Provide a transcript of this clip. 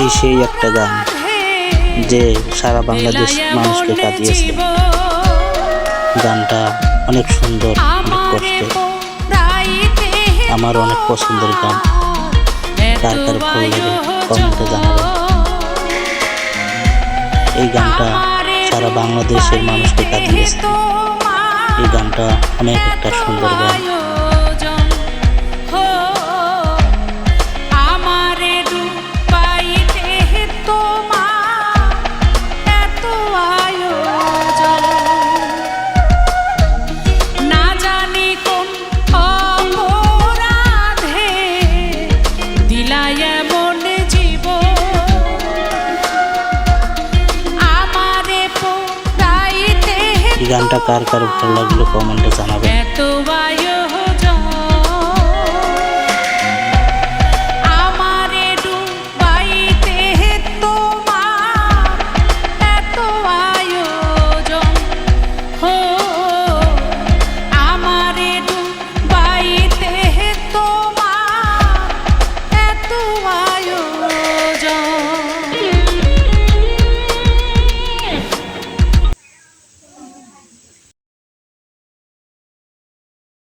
এই সেই একটা গান যে সারা বাংলাদেশ মানুষকে কাঁদিয়েছে। গানটা অনেক সুন্দর, অনেক কষ্টের আমার অনেক পছন্দের গান। কার কার ভালো লাগে কমেন্টে জানাবেন। এই গানটা সারা বাংলাদেশের মানুষকে কাঁদিয়েছে। এই গানটা অনেক গানটা কার কার ভালো লাগল কমেন্টে জানাবেন